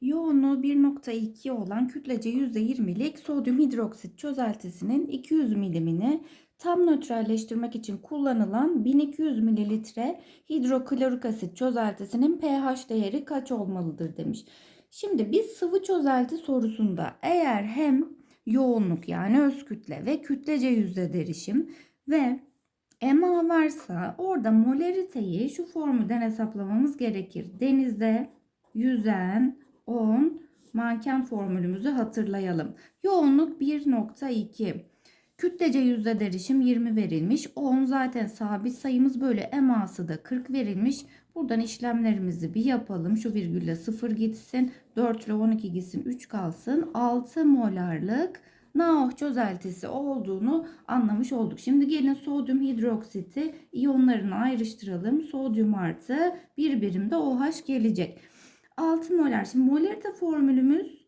Yoğunluğu 1.2 olan kütlece %20'lik sodyum hidroksit çözeltisinin 200 milimini tam nötralleştirmek için kullanılan 1200 mililitre hidroklorik asit çözeltisinin pH değeri kaç olmalıdır demiş. Şimdi biz sıvı çözelti sorusunda eğer hem yoğunluk yani öz kütle ve kütlece yüzde derişim ve MA varsa orada molariteyi şu formülden hesaplamamız gerekir. Denizde yüzen 10 manken formülümüzü hatırlayalım. Yoğunluk 1.2. Kütlece yüzde derişim 20 verilmiş. 10 zaten sabit sayımız böyle eması da 40 verilmiş. Buradan işlemlerimizi bir yapalım. Şu virgülle 0 gitsin. 4 ile 12 gitsin. 3 kalsın. 6 molarlık NaOH çözeltisi olduğunu anlamış olduk. Şimdi gelin sodyum hidroksiti iyonlarını ayrıştıralım. Sodyum artı bir birimde OH gelecek. 6 molar. Şimdi molarite formülümüz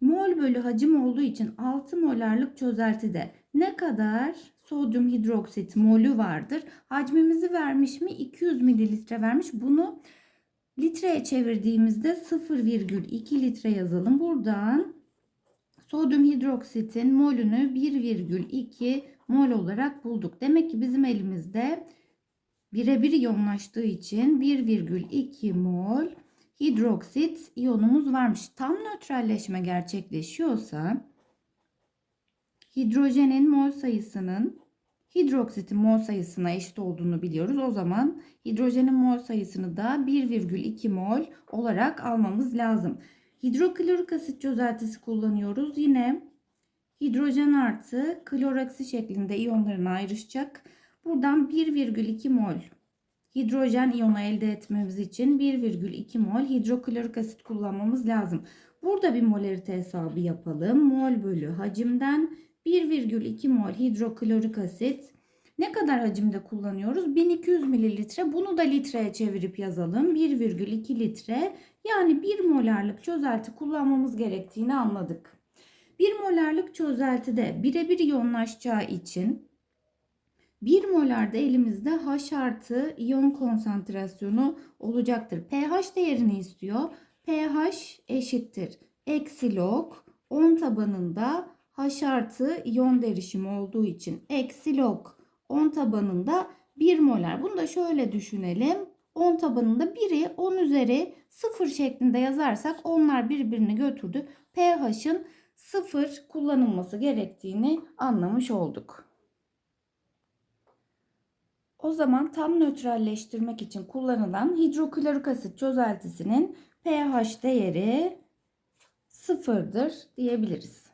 mol bölü hacim olduğu için 6 molarlık çözeltide ne kadar sodyum hidroksit molü vardır? Hacmimizi vermiş mi? 200 mililitre vermiş. Bunu litreye çevirdiğimizde 0,2 litre yazalım. Buradan sodyum hidroksitin molünü 1,2 mol olarak bulduk. Demek ki bizim elimizde birebir iyonlaştığı için 1,2 mol hidroksit iyonumuz varmış. Tam nötralleşme gerçekleşiyorsa hidrojenin mol sayısının hidroksitin mol sayısına eşit olduğunu biliyoruz. O zaman hidrojenin mol sayısını da 1,2 mol olarak almamız lazım. Hidroklorik asit çözeltisi kullanıyoruz. Yine hidrojen artı kloraksi şeklinde iyonlarına ayrışacak. Buradan 1,2 mol hidrojen iyonu elde etmemiz için 1,2 mol hidroklorik asit kullanmamız lazım. Burada bir molarite hesabı yapalım. Mol bölü hacimden 1,2 mol hidroklorik asit ne kadar hacimde kullanıyoruz? 1200 mililitre. Bunu da litreye çevirip yazalım. 1,2 litre yani 1 molarlık çözelti kullanmamız gerektiğini anladık. 1 molarlık çözeltide birebir iyonlaşacağı için 1 molarda elimizde H artı iyon konsantrasyonu olacaktır. pH değerini istiyor. pH eşittir. Eksi log 10 tabanında H artı iyon derişimi olduğu için eksi log 10 tabanında 1 molar. Bunu da şöyle düşünelim. 10 tabanında 1'i 10 üzeri 0 şeklinde yazarsak onlar birbirini götürdü. pH'ın 0 kullanılması gerektiğini anlamış olduk. O zaman tam nötralleştirmek için kullanılan hidroklorik asit çözeltisinin pH değeri sıfırdır diyebiliriz.